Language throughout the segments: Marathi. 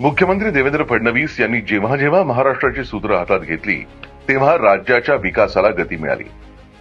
मुख्यमंत्री देवेंद्र फडणवीस यांनी जेव्हा जेव्हा महाराष्ट्राची सूत्र हातात घेतली तेव्हा राज्याच्या विकासाला गती मिळाली.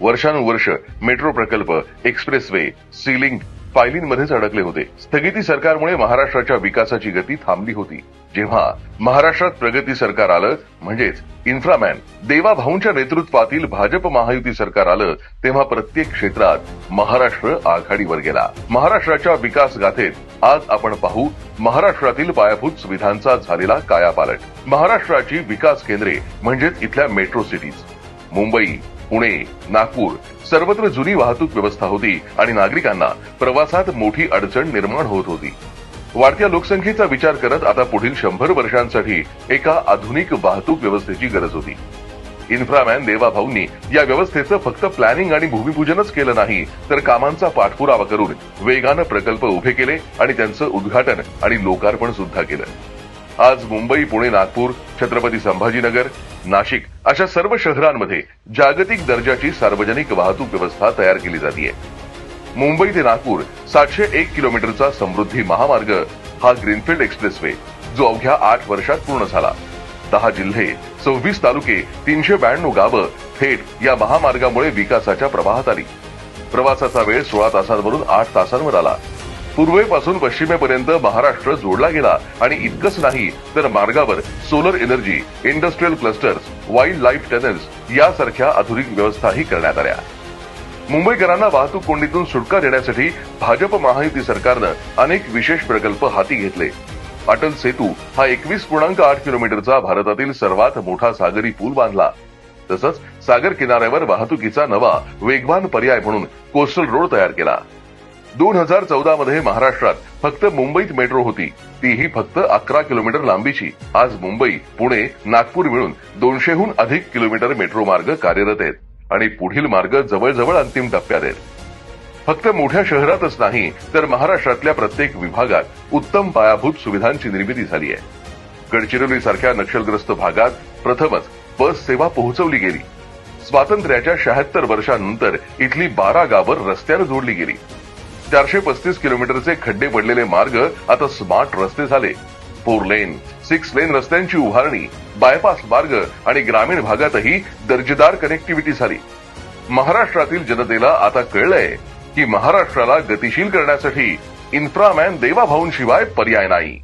वर्षानुवर्ष मेट्रो प्रकल्प एक्सप्रेसवे सीलिंग फायलींमध्येच अडकले होते. स्थगिती सरकारमुळे महाराष्ट्राच्या विकासाची गती थांबली होती. जेव्हा महाराष्ट्रात प्रगती सरकार आलं म्हणजेच इन्फ्रामॅन देवाभाऊंच्या नेतृत्वातील भाजप महायुती सरकार आलं तेव्हा प्रत्येक क्षेत्रात महाराष्ट्र आघाडीवर गेला. महाराष्ट्राच्या विकास गाथेत आज आपण पाहू महाराष्ट्रातील पायाभूत सुविधांचा झालेला कायापालट. महाराष्ट्राची विकास केंद्रे म्हणजेच इथल्या मेट्रो सिटीज मुंबई पुणे नागपूर सर्वत्र जुनी वाहतूक व्यवस्था होती आणि नागरिकांना प्रवासात मोठी अडचण निर्माण होत होती. वाढत्या लोकसंख्येचा विचार करत आता पुढील शंभर वर्षांसाठी एका आधुनिक वाहतूक व्यवस्थेची गरज होती. इन्फ्रामॅन देवाभाऊंनी या व्यवस्थेचं फक्त प्लॅनिंग आणि भूमिपूजनच केलं नाही तर कामांचा पाठपुरावा करून वेगानं प्रकल्प उभे केले आणि त्यांचं उद्घाटन आणि लोकार्पण सुद्धा केलं. आज मुंबई पुणे नागपूर छत्रपती संभाजीनगर नाशिक अशा सर्व शहरांमध्ये जागतिक दर्जाची सार्वजनिक वाहतूक व्यवस्था तयार केली जाते मुंबई ते नागपूर सातशे एक किलोमीटरचा समृद्धी महामार्ग हा ग्रीनफील्ड एक्सप्रेसवे जो अवघ्या आठ वर्षात पूर्ण झाला. दहा जिल्हे सव्वीस तालुके तीनशे ब्याण्णव गावं थेट या महामार्गामुळे विकासाच्या प्रवाहात आली. प्रवासाचा वेळ सोळा तासांवरून आठ तासांवर आला. पूर्वेपासून पश्चिमेपर्यंत महाराष्ट्र जोडला गेला आणि इतकंच नाही तर मार्गावर solar energy industrial clusters wildlife tunnels यासारख्या आधुनिक व्यवस्थाही करण्यात आल्या. मुंबईकरांना वाहतूक कोंडीतून सुटका देण्यासाठी भाजप महायुती सरकारनं अनेक विशेष प्रकल्प हाती घेतले. अटल सेतू हा एकवीस पूर्णांक आठ किलोमीटरचा भारतातील सर्वात मोठा सागरी पूल बांधला. तसंच सागर किनाऱ्यावर वाहतुकीचा नवा वेगवान पर्याय म्हणून कोस्टल रोड तयार केला. दोन हजार चौदा मध्ये महाराष्ट्रात फक्त मुंबईत मेट्रो होती. तीही फक्त अकरा किलोमीटर लांबीची. आज मुंबई पुणे नागपूर मिळून दोनशेहून अधिक किलोमीटर मेट्रो मार्ग कार्यरत आहेत. आणि पुढील मार्ग जवळजवळ अंतिम टप्प्यात आहेत. फक्त मोठ्या शहरातच नाही तर महाराष्ट्रातल्या प्रत्येक विभागात उत्तम पायाभूत सुविधांची निर्मिती झाली आहे. गडचिरोली सारख्या नक्षलग्रस्त भागात प्रथमच बस सेवा पोहोचवली गेली. स्वातंत्र्याच्या शहात्तर वर्षांनंतर इथली बारा गावं रस्त्यानं जोडली गेली. चारशे पस्तीस किलोमीटरचे खड्डे पडलेले मार्ग आता स्मार्ट रस्ते झाले. फोर लेन सिक्स लेन रस्त्यांची उभारणी बायपास मार्ग आणि ग्रामीण भागातही दर्जेदार कनेक्टिव्हिटी झाली. महाराष्ट्रातील जनतेला आता कळलंय की महाराष्ट्राला गतिशील करण्यासाठी इन्फ्रामॅन देवाभाऊंशिवाय पर्याय नाही.